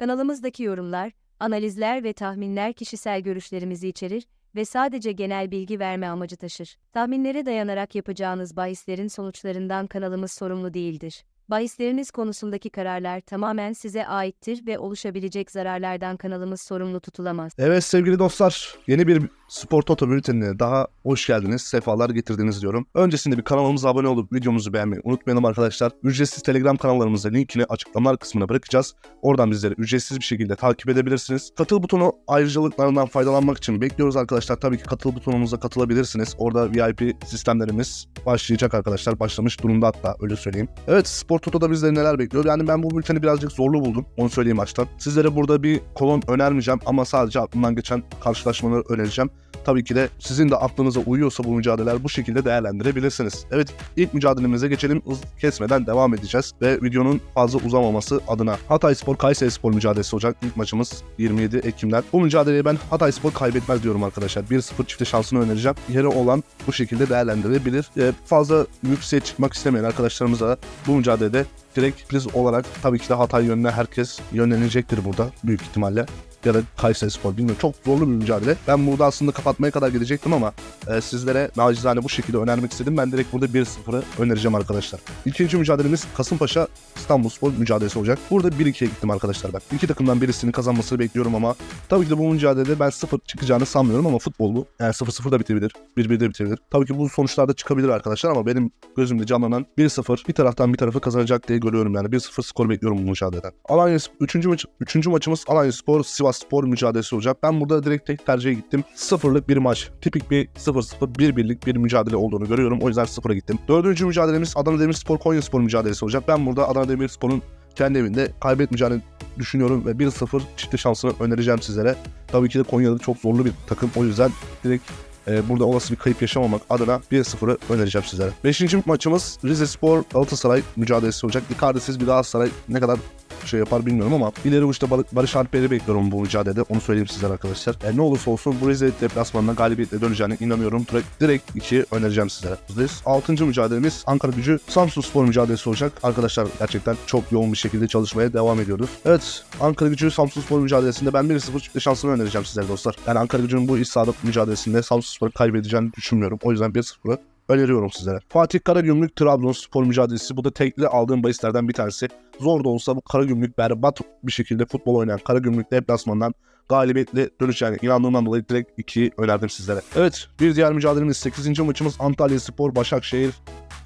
Kanalımızdaki yorumlar, analizler ve tahminler kişisel görüşlerimizi içerir ve sadece genel bilgi verme amacı taşır. Tahminlere dayanarak yapacağınız bahislerin sonuçlarından kanalımız sorumlu değildir. Bahisleriniz konusundaki kararlar tamamen size aittir ve oluşabilecek zararlardan kanalımız sorumlu tutulamaz. Evet sevgili dostlar, yeni bir Spor Toto bültenine daha hoş geldiniz, sefalar getirdiniz diyorum. Öncesinde bir kanalımıza abone olup videomuzu beğenmeyi unutmayalım arkadaşlar. Ücretsiz Telegram kanallarımızda linkini açıklamalar kısmına bırakacağız. Oradan bizleri ücretsiz bir şekilde takip edebilirsiniz. Katıl butonu ayrıcalıklarından faydalanmak için bekliyoruz arkadaşlar. Tabii ki katıl butonumuza katılabilirsiniz. Orada VIP sistemlerimiz başlayacak arkadaşlar. Başlamış durumda hatta öyle söyleyeyim. Evet Spor Toto'da bizleri neler bekliyor? Yani ben bu bülteni birazcık zorlu buldum. Onu söyleyeyim baştan. Sizlere burada bir kolon önermeyeceğim ama sadece aklımdan geçen karşılaşmaları önereceğim. Tabii ki de sizin de aklınıza uyuyorsa bu mücadeleler bu şekilde değerlendirebilirsiniz. Evet ilk mücadelemize geçelim. Hız kesmeden devam edeceğiz ve videonun fazla uzamaması adına Hatay Spor Kayseri Spor mücadelesi olacak. İlk maçımız 27 Ekim'den. Bu mücadeleyi ben Hatay Spor kaybetmez diyorum arkadaşlar. 1-0 çifte şansını önereceğim. Yeri olan bu şekilde değerlendirebilir. Ee, fazla yükseğe çıkmak istemeyen arkadaşlarımıza da bu mücadelede direkt priz olarak tabii ki de Hatay yönüne herkes yönlenecektir burada büyük ihtimalle ya da Kayseri Spor bilmiyorum. Çok zorlu bir mücadele. Ben burada aslında kapatmaya kadar gidecektim ama e, sizlere nacizane bu şekilde önermek istedim. Ben direkt burada 1-0'ı önereceğim arkadaşlar. İkinci mücadelemiz Kasımpaşa İstanbul Spor mücadelesi olacak. Burada 1-2'ye gittim arkadaşlar bak. İki takımdan birisinin kazanmasını bekliyorum ama tabii ki de bu mücadelede ben 0 çıkacağını sanmıyorum ama futbol bu. Yani 0-0 da bitebilir. 1-1 de bitebilir. Tabii ki bu sonuçlarda çıkabilir arkadaşlar ama benim gözümde canlanan 1-0 bir taraftan bir tarafı kazanacak diye görüyorum yani. 1-0 skor bekliyorum bu mücadeleden. Alanya 3. maç 3. maçımız Alanya Spor Sivas Spor mücadelesi olacak. Ben burada direkt tek tercihe gittim. Sıfırlık bir maç. Tipik bir 0-0 1-1'lik bir mücadele olduğunu görüyorum. O yüzden sıfıra gittim. Dördüncü mücadelemiz Adana Demirspor Konya Spor mücadelesi olacak. Ben burada Adana Demirspor'un kendi evinde kaybetmeyeceğini düşünüyorum ve 1-0 çifte şansını önereceğim sizlere. Tabii ki de Konya'da çok zorlu bir takım. O yüzden direkt e, burada olası bir kayıp yaşamamak adına 1-0'ı önereceğim sizlere. Beşinci maçımız Rize Spor Galatasaray mücadelesi olacak. Icardi'siz bir Galatasaray ne kadar şey yapar bilmiyorum ama ileri uçta Bar- Barış Alper'i bekliyorum bu mücadelede. Onu söyleyeyim sizlere arkadaşlar. Yani ne olursa olsun bu Rize deplasmanına galibiyetle döneceğine inanıyorum. Direkt, direkt 2'yi önereceğim sizlere. Biz 6. mücadelemiz Ankara gücü Samsun Spor mücadelesi olacak. Arkadaşlar gerçekten çok yoğun bir şekilde çalışmaya devam ediyoruz. Evet Ankara gücü Samsun Spor mücadelesinde ben 1-0 çıktı şansını önereceğim sizlere dostlar. Yani Ankara gücünün bu iç mücadelesinde Samsun Spor'u kaybedeceğini düşünmüyorum. O yüzden 1-0'ı öneriyorum sizlere. Fatih Karagümrük Trabzonspor mücadelesi bu da tekli aldığım bahislerden bir tanesi. Zor da olsa bu Karagümrük berbat bir şekilde futbol oynayan Karagümrük deplasmandan galibiyetle döneceğine inandığımdan dolayı direkt 2'yi önerdim sizlere. Evet bir diğer mücadelemiz 8. maçımız Antalya Spor Başakşehir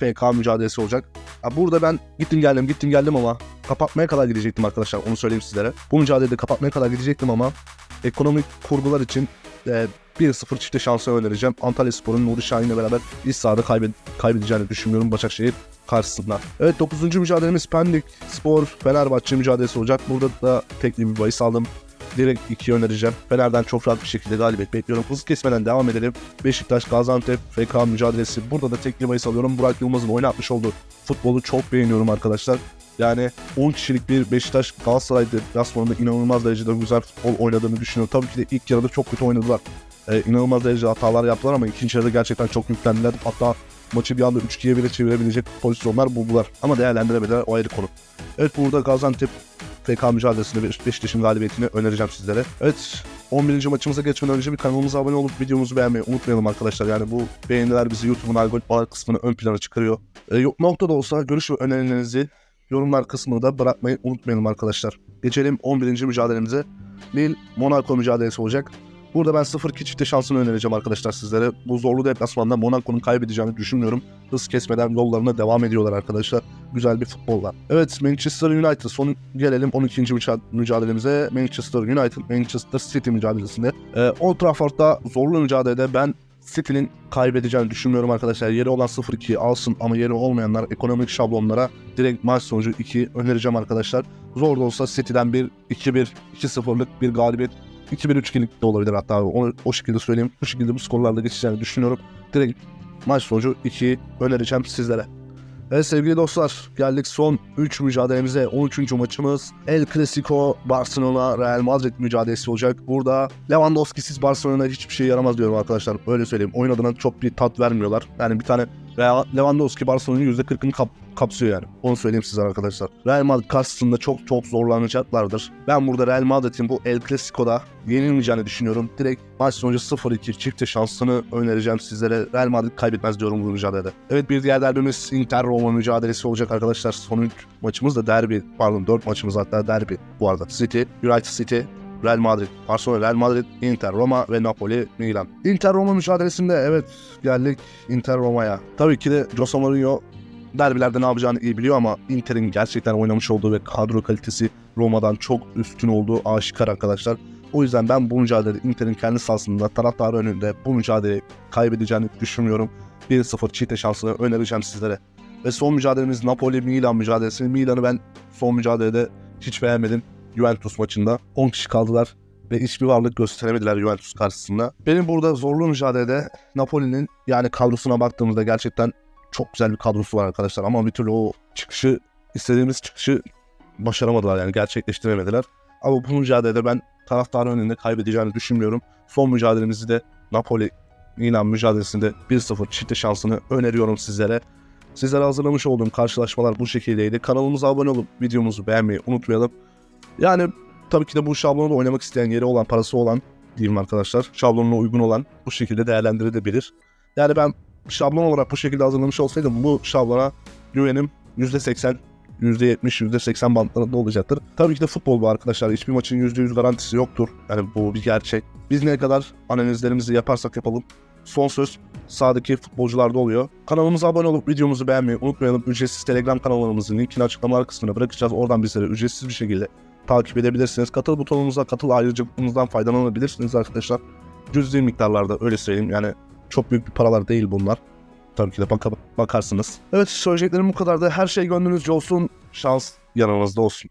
FK mücadelesi olacak. Ya burada ben gittim geldim gittim geldim ama kapatmaya kadar gidecektim arkadaşlar onu söyleyeyim sizlere. Bu mücadelede kapatmaya kadar gidecektim ama ekonomik kurgular için e, 1-0 çifte şansı önereceğim. Antalya Spor'un Nuri Şahin'le beraber iç sahada kaybed kaybedeceğini düşünmüyorum Başakşehir karşısında. Evet 9. mücadelemiz Pendik Spor Fenerbahçe mücadelesi olacak. Burada da tekli bir bahis aldım. Direkt 2'yi önereceğim. Fener'den çok rahat bir şekilde galibiyet bekliyorum. Hız kesmeden devam edelim. Beşiktaş Gaziantep FK mücadelesi. Burada da tekli bahis alıyorum. Burak Yılmaz'ın oynatmış olduğu futbolu çok beğeniyorum arkadaşlar. Yani 10 kişilik bir Beşiktaş Galatasaray deplasmanında inanılmaz derecede güzel futbol oynadığını düşünüyorum. Tabii ki de ilk yarıda çok kötü oynadılar. Ee, inanılmaz derecede hatalar yaptılar ama ikinci yarıda gerçekten çok yüklendiler. Hatta maçı bir anda 3-2'ye bile çevirebilecek pozisyonlar buldular. Ama değerlendiremediler o ayrı konu. Evet burada Gaziantep FK mücadelesinde Beş- Beşiktaş'ın galibiyetini önereceğim sizlere. Evet 11. maçımıza geçmeden önce bir kanalımıza abone olup videomuzu beğenmeyi unutmayalım arkadaşlar. Yani bu beğeniler bizi YouTube'un algoritmalar kısmını ön plana çıkarıyor. Ee, yok nokta da olsa görüş ve önerilerinizi yorumlar kısmını da bırakmayı unutmayalım arkadaşlar. Geçelim 11. mücadelemize. Lille Monaco mücadelesi olacak. Burada ben 0-2 çifte şansını önereceğim arkadaşlar sizlere. Bu zorlu deplasmanda Monaco'nun kaybedeceğini düşünmüyorum. Hız kesmeden yollarına devam ediyorlar arkadaşlar. Güzel bir futbol. Evet Manchester United son gelelim 12. müca- mücadelemize. Manchester United Manchester City mücadelesinde. Ee, Old Trafford'da zorlu mücadelede ben City'nin kaybedeceğini düşünmüyorum arkadaşlar. Yeri olan 0-2 alsın ama yeri olmayanlar ekonomik şablonlara direkt maç sonucu 2 önereceğim arkadaşlar. Zor da olsa City'den bir 2-1, 2-0'lık bir galibiyet 2-1-3-2'lik de olabilir hatta onu o şekilde söyleyeyim. Bu şekilde bu skorlarla geçeceğini düşünüyorum. Direkt maç sonucu 2 önereceğim sizlere. Evet sevgili dostlar geldik son 3 mücadelemize 13. maçımız El Clasico Barcelona Real Madrid mücadelesi olacak. Burada Lewandowski'siz Barcelona hiçbir şey yaramaz diyorum arkadaşlar. Öyle söyleyeyim. Oyun adına çok bir tat vermiyorlar. Yani bir tane Real Lewandowski Barcelona'nın %40'ını kap, kapsıyor yani. Onu söyleyeyim size arkadaşlar. Real Madrid karşısında çok çok zorlanacaklardır. Ben burada Real Madrid'in bu El Clasico'da yenilmeyeceğini düşünüyorum. Direkt maç sonucu 0-2 çifte şansını önereceğim sizlere. Real Madrid kaybetmez diyorum bu mücadelede. Evet bir diğer derbimiz Inter Roma mücadelesi olacak arkadaşlar. Son 3 maçımız da derbi. Pardon 4 maçımız hatta derbi bu arada. City, United City, Real Madrid, Barcelona, Real Madrid, Inter, Roma ve Napoli, Milan. Inter Roma mücadelesinde evet geldik Inter Roma'ya. Tabii ki de Jose Mourinho derbilerde ne yapacağını iyi biliyor ama Inter'in gerçekten oynamış olduğu ve kadro kalitesi Roma'dan çok üstün olduğu aşikar arkadaşlar. O yüzden ben bu mücadele Inter'in kendi sahasında taraftarı önünde bu mücadeleyi kaybedeceğini düşünmüyorum. 1-0 çiğte şansını önereceğim sizlere. Ve son mücadelemiz Napoli-Milan mücadelesi. Milan'ı ben son mücadelede hiç beğenmedim. Juventus maçında 10 kişi kaldılar ve hiçbir varlık gösteremediler Juventus karşısında. Benim burada zorlu mücadelede Napoli'nin yani kadrosuna baktığımızda gerçekten çok güzel bir kadrosu var arkadaşlar ama bir türlü o çıkışı istediğimiz çıkışı başaramadılar yani gerçekleştiremediler. Ama bu mücadelede ben taraftarın önünde kaybedeceğini düşünmüyorum. Son mücadelemizi de Napoli Milan mücadelesinde 1-0 çifte şansını öneriyorum sizlere. Sizlere hazırlamış olduğum karşılaşmalar bu şekildeydi. Kanalımıza abone olup videomuzu beğenmeyi unutmayalım. Yani tabii ki de bu şablonu da oynamak isteyen yeri olan, parası olan diyeyim arkadaşlar. Şablonuna uygun olan bu şekilde değerlendirilebilir. Yani ben şablon olarak bu şekilde hazırlamış olsaydım bu şablona güvenim %80, %70, %80 bantlarında olacaktır. Tabii ki de futbol bu arkadaşlar. Hiçbir maçın %100 garantisi yoktur. Yani bu bir gerçek. Biz ne kadar analizlerimizi yaparsak yapalım son söz sahadaki futbolcularda oluyor. Kanalımıza abone olup videomuzu beğenmeyi unutmayalım. Ücretsiz Telegram kanallarımızın linkini açıklamalar kısmına bırakacağız. Oradan bizlere ücretsiz bir şekilde takip edebilirsiniz. Katıl butonumuza katıl ayrıcalığımızdan faydalanabilirsiniz arkadaşlar. Cüzi miktarlarda öyle söyleyeyim. Yani çok büyük bir paralar değil bunlar. Tabii ki de baka- bakarsınız. Evet söyleyeceklerim bu kadar da her şey gönlünüzce olsun. Şans yanınızda olsun.